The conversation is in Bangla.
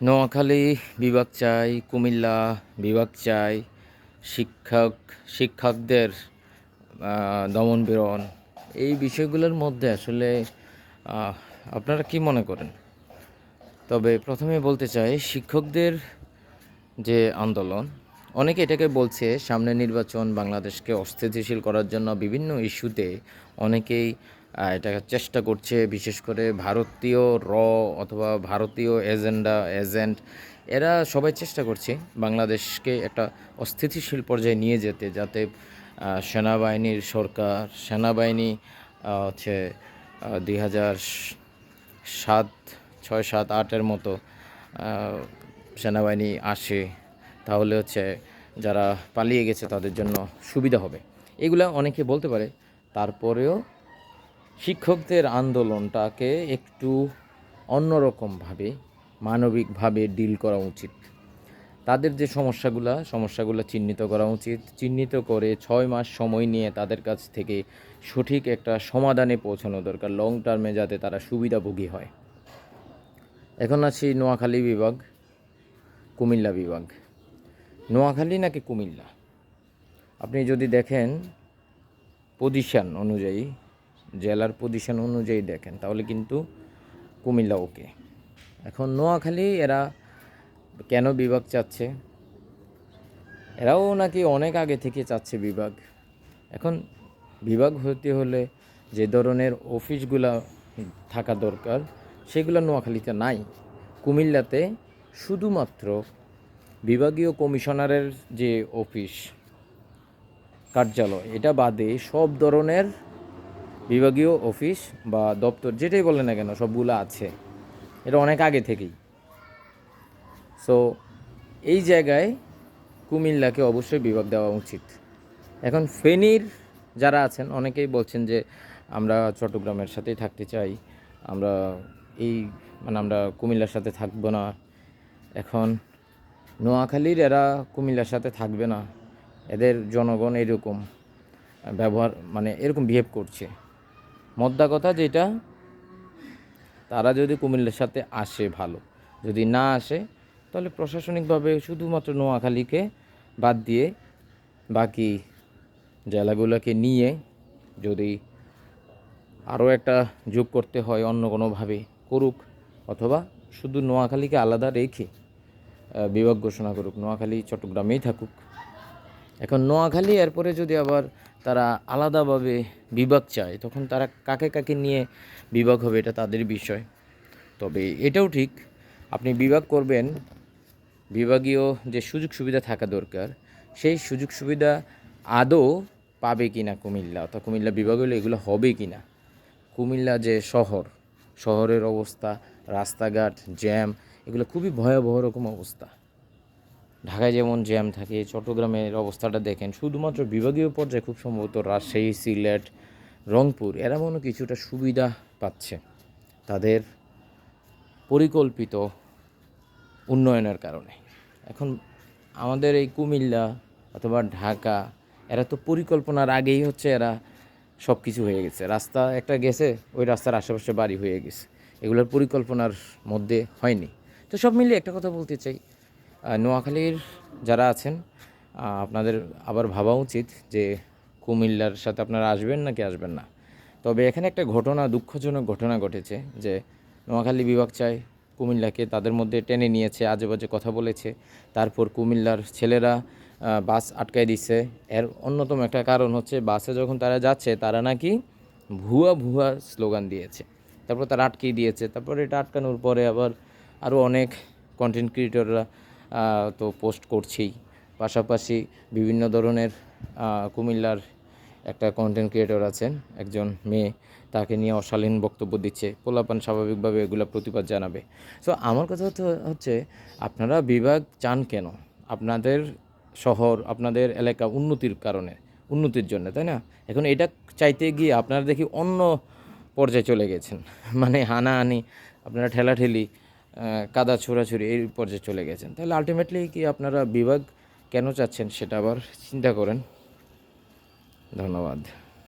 নোয়াখালী বিভাগ চাই, কুমিল্লা বিভাগ চাই, শিক্ষক, শিক্ষকদের দমন পীড়ন। এই বিষয়গুলোর মধ্যে আসলে আপনারা কি মনে করেন? তবে প্রথমে বলতে চাই, শিক্ষকদের যে আন্দোলন, অনেকে এটাকে বলছে সামনে নির্বাচন বাংলাদেশকে অস্থিতিশীল করার জন্য বিভিন্ন ইস্যুতে অনেকেই এটা চেষ্টা করছে, বিশেষ করে ভারতীয় র অথবা ভারতীয় এজেন্ডা, এজেন্ট, এরা সবাই চেষ্টা করছে বাংলাদেশকে একটা অস্থিতিশীল পর্যায়ে নিয়ে যেতে, যাতে সেনাবাহিনীর সরকার, সেনাবাহিনী হচ্ছে দুই হাজার সাত, ছয়, সাত, আটের মতো সেনাবাহিনী আসে, তাহলে হচ্ছে যারা পালিয়ে গেছে তাদের জন্য সুবিধা হবে। এগুলা অনেকে বলতে পারে। তারপরেও শিক্ষকদের আন্দোলনটাকে একটু অন্যরকমভাবে, মানবিকভাবে ডিল করা উচিত। তাদের যে সমস্যাগুলো সমস্যাগুলো চিহ্নিত করা উচিত। চিহ্নিত করে ছয় মাস সময় নিয়ে তাদের কাছ থেকে সঠিক একটা সমাধানে পৌঁছানো দরকার লং টার্মে যাতে তারা সুবিধাভোগী হয়। এখন আছি নোয়াখালী বিভাগ, কুমিল্লা বিভাগ। নোয়াখালী নাকি কুমিল্লা? আপনি যদি দেখেন পজিশন অনুযায়ী জেলার পজিশন অনুযায়ী দেখেন, তাহলে কিন্তু কুমিল্লা ওকে এখন নোয়াখালী, এরা কেন বিভাগ চাচ্ছে? এরাও নাকি অনেক আগে থেকে চাচ্ছে বিভাগ। এখন বিভাগ হতে হলে যে ধরনের অফিসগুলা থাকা দরকার, সেগুলো নোয়াখালীতে নাই। কুমিল্লাতে শুধুমাত্র বিভাগীয় কমিশনারের যে অফিস, কার্যালয়, এটা বাদে সব ধরনের বিভাগীয় অফিস বা দপ্তর, যেটাই বলে না কেন, সবগুলো আছে। এটা অনেক আগে থেকেই। সো এই জায়গায় কুমিল্লাকে অবশ্যই বিভাগ দেওয়া উচিত। এখন ফেনীর যারা আছেন, অনেকেই বলছেন যে আমরা চট্টগ্রামের সাথেই থাকতে চাই, আমরা এই মানে আমরা কুমিল্লার সাথে থাকব না। এখন নোয়াখালীর এরা কুমিল্লার সাথে থাকবে না। এদের জনগণ এরকম ব্যবহার মানে এরকম বিহেভ করছে। মদ্দা কথা যেটা, তারা যদি কুমিল্লার সাথে আসে ভালো, যদি না আসে, তাহলে প্রশাসনিকভাবে শুধুমাত্র নোয়াখালীকে বাদ দিয়ে বাকি জেলাগুলোকে নিয়ে যদি আরও একটা যোগ করতে হয় অন্য কোনোভাবে করুক, অথবা শুধু নোয়াখালীকে আলাদা রেখে বিভাগ ঘোষণা করুক, নোয়াখালী, চট্টগ্রামেই থাকুক। এখন নোয়াখালী এরপরে যদি আবার তারা আলাদাভাবে বিভাগ চায়, তখন তারা কাকে কাকে নিয়ে বিভাগ হবে এটা তাদের বিষয়। তবে এটাও ঠিক, আপনি বিভাগ করবেন, বিভাগীয় যে সুযোগ সুবিধা থাকা দরকার, সেই সুযোগ সুবিধা আদৌ পাবে কি না কুমিল্লা, অর্থাৎ কুমিল্লা বিভাগ হলে এগুলো হবে কি না কুমিল্লা যে শহর, শহরের অবস্থা, রাস্তাঘাট, জ্যাম, এগুলো খুবই ভয়াবহ রকম অবস্থা। ঢাকায় যেমন জ্যাম থাকে, চট্টগ্রামের অবস্থাটা দেখেন, শুধুমাত্র বিভাগীয় পর্যায়ে খুব সম্ভবত রাজশাহী, সিলেট, রংপুর, এরা মনে কিছুটা সুবিধা পাচ্ছে তাদের পরিকল্পিত উন্নয়নের কারণে। এখন আমাদের এই কুমিল্লা অথবা ঢাকা, এরা তো পরিকল্পনার আগেই হচ্ছে এরা সব কিছু হয়ে গেছে। রাস্তা একটা গেছে, ওই রাস্তার আশেপাশে বাড়ি হয়ে গেছে। এগুলোর পরিকল্পনার মধ্যে হয়নি। তো সব মিলিয়ে একটা কথা বলতে চাই নোয়াখালীর যারা আছেন আপনাদের আবার ভাবা উচিত যে কুমিল্লার সাথে আপনারা আসবেন নাকি আসবেন না। তবে এখানে একটা ঘটনা, দুঃখজনক ঘটনা ঘটেছে যে নোয়াখালী বিভাগ চায় কুমিল্লাকে তাদের মধ্যে টেনে নিয়েছে আজে বাজে কথা বলেছে। তারপর কুমিল্লার ছেলেরা বাস আটকায় দিচ্ছে এর অন্যতম একটা কারণ হচ্ছে বাসে যখন তারা যাচ্ছে, তারা নাকি ভুয়া ভুয়া স্লোগান দিয়েছে। তারপর তারা আটকেই দিয়েছে। তারপর এটা আটকানোর পরে আবার আরও অনেক কন্টেন্ট ক্রিয়েটররা তো পোস্ট করছেই। পাশাপাশি বিভিন্ন ধরনের কুমিল্লার একটা কন্টেন্ট ক্রিয়েটর আছেন, একজন মেয়ে, তাকে নিয়ে অশালীন বক্তব্য দিচ্ছে। পোলাপান স্বাভাবিকভাবে এগুলো প্রতিবাদ জানাবে। সো আমার কথা হচ্ছে হচ্ছে আপনারা বিভাগ চান কেন? আপনাদের শহর, আপনাদের এলাকা উন্নতির কারণে, উন্নতির জন্য, তাই না? এখন এটা চাইতে গিয়ে আপনারা দেখি অন্য পর্যায়ে চলে গেছেন। মানে হানাহানি, আপনারা ঠেলাঠেলি কাদা ছোড়াছুড়ি এই পর্যায়ে চলে গেছেন। তাহলে আলটিমেটলি কি আপনারা বিভাগ কেন চাচ্ছেন সেটা আবার চিন্তা করেন। ধন্যবাদ।